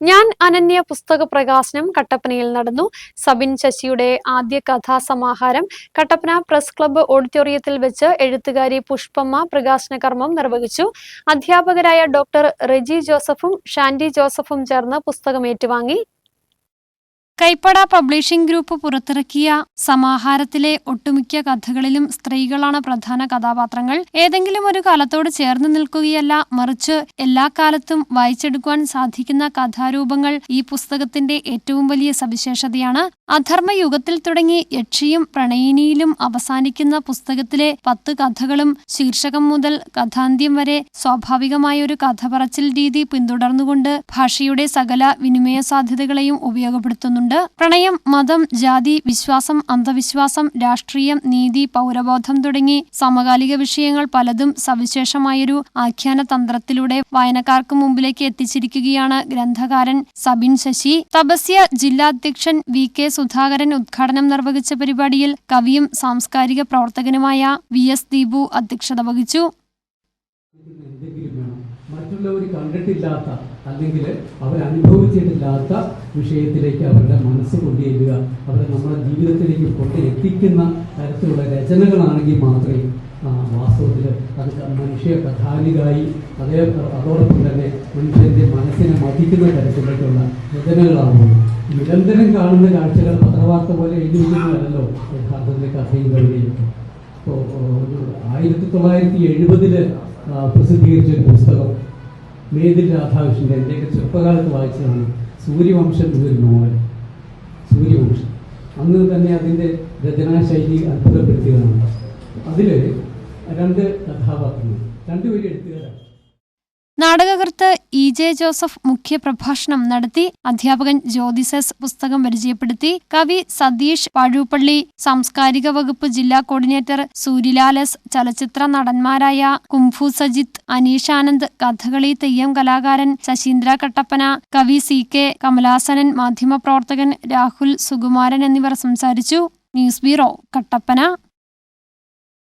ഞാൻ അനന്യ പുസ്തക പ്രകാശനം കട്ടപ്പനയിൽ നടന്നു. സബിൻ ശശിയുടെ ആദ്യ കഥാസമാഹാരം കട്ടപ്പന പ്രസ് ക്ലബ്ബ് ഓഡിറ്റോറിയത്തിൽ വെച്ച് എഴുത്തുകാരി പുഷ്പമ്മ പ്രകാശന കർമ്മം നിർവഹിച്ചു. അധ്യാപകരായ ഡോക്ടർ റെജി ജോസഫും ഷാൻഡി ജോസഫും ചേർന്ന് പുസ്തകം ഏറ്റുവാങ്ങി. കൈപ്പട പബ്ലിഷിംഗ് ഗ്രൂപ്പ് പുറത്തിറക്കിയ സമാഹാരത്തിലെ ഒട്ടുമിക്ക കഥകളിലും സ്ത്രീകളാണ് പ്രധാന കഥാപാത്രങ്ങൾ. ഏതെങ്കിലും ഒരു കാലത്തോട് ചേർന്ന് നിൽക്കുകയല്ല മറിച്ച് എല്ലാ കാലത്തും വായിച്ചെടുക്കുവാൻ സാധിക്കുന്ന കഥാരൂപങ്ങൾ ഈ പുസ്തകത്തിന്റെ ഏറ്റവും വലിയ സവിശേഷതയാണ്. അധർമ്മയുഗത്തിൽ തുടങ്ങി യക്ഷിയും പ്രണയിനിയിലും അവസാനിക്കുന്ന പുസ്തകത്തിലെ പത്ത് കഥകളും ശീർഷകം മുതൽ കഥാന്ത്യം വരെ സ്വാഭാവികമായ ഒരു കഥ പറച്ചിൽ രീതി പിന്തുടർന്നുകൊണ്ട് ഭാഷയുടെ സകല വിനിമയ സാധ്യതകളെയും ഉപയോഗപ്പെടുത്തുന്നുണ്ട്. പ്രണയം മതം ജാതി വിശ്വാസം അന്ധവിശ്വാസം രാഷ്ട്രീയം നീതി പൗരബോധം തുടങ്ങി സമകാലിക വിഷയങ്ങൾ പലതും സവിശേഷമായൊരു ആഖ്യാന തന്ത്രത്തിലൂടെ വായനക്കാർക്ക് മുമ്പിലേക്ക് എത്തിച്ചിരിക്കുകയാണ് ഗ്രന്ഥകാരൻ സബിൻ ശശി. തപസ്യ ജില്ലാ അധ്യക്ഷൻ വി കെ സുധാകരൻ ഉദ്ഘാടനം നിർവഹിച്ച പരിപാടിയിൽ കവിയും സാംസ്കാരിക പ്രവർത്തകനുമായ വി എസ് ദീപു അധ്യക്ഷത വഹിച്ചു. മറ്റുള്ളവർ കണ്ടിട്ടില്ലാത്ത അല്ലെങ്കിൽ അവർ അനുഭവിച്ചിട്ടില്ലാത്ത വിഷയത്തിലേക്ക് അവരുടെ മനസ്സ് കൊണ്ടുചെല്ലുക. അവരെ നമ്മുടെ ജീവിതത്തിലേക്ക് കൊണ്ട് എത്തിക്കുന്ന തരത്തിലുള്ള രചനകളാണെങ്കിൽ മാത്രമേ വാസ്തവത്തിൽ അത് മനുഷ്യ കഥാനികായി അതേ അതോടൊപ്പം തന്നെ മനുഷ്യന്റെ മനസ്സിനെ മതിക്കുന്ന തരത്തിലേക്കുള്ള രചനകളാകുന്നു നിരന്തരം കാണുന്ന കാഴ്ചകൾ പത്രവാർത്ത പോലെ എഴുതിയിരിക്കുന്നതല്ലോ യഥാർത്ഥത്തിൽ കഥയും കവിതയും. ഇപ്പോൾ ആയിരത്തി തൊള്ളായിരത്തി എഴുപതിൽ പ്രസിദ്ധീകരിച്ച ഒരു പുസ്തകം. മേതിൽ രാധാകൃഷ്ണന്റെ എന്റെയൊക്കെ ചെറുപ്പകാലത്ത് വായിച്ചതാണ് സൂര്യവംശം എന്നൊരു നോവൽ. സൂര്യവംശം. അന്ന് തന്നെ അതിന്റെ രചനാശൈലി അത്ഭുതപ്പെടുത്തിയതാണ്. അതിൽ രണ്ട് കഥാപാത്രങ്ങൾ രണ്ടുപേരും എഴുത്തുകാരാണ്. നാടകകൃത്ത് ഇ. ജെ. ജോസഫ് മുഖ്യപ്രഭാഷണം നടത്തി അധ്യാപകൻ ജ്യോതിസസ് പുസ്തകം പരിചയപ്പെടുത്തി. കവി സതീഷ് പഴുപ്പള്ളി സാംസ്കാരിക വകുപ്പ് ജില്ലാ കോർഡിനേറ്റർ സൂര്യലാലസ് ചലച്ചിത്ര നടന്മാരായ കുംഫു സജിത്ത് അനീഷ് ആനന്ദ് കഥകളി തെയ്യം കലാകാരൻ ശശീന്ദ്ര കട്ടപ്പന കവി സി. കെ. കമലാസനൻ മാധ്യമപ്രവർത്തകൻ രാഹുൽ സുകുമാരൻ എന്നിവർ സംസാരിച്ചു. News bureau Kattappana.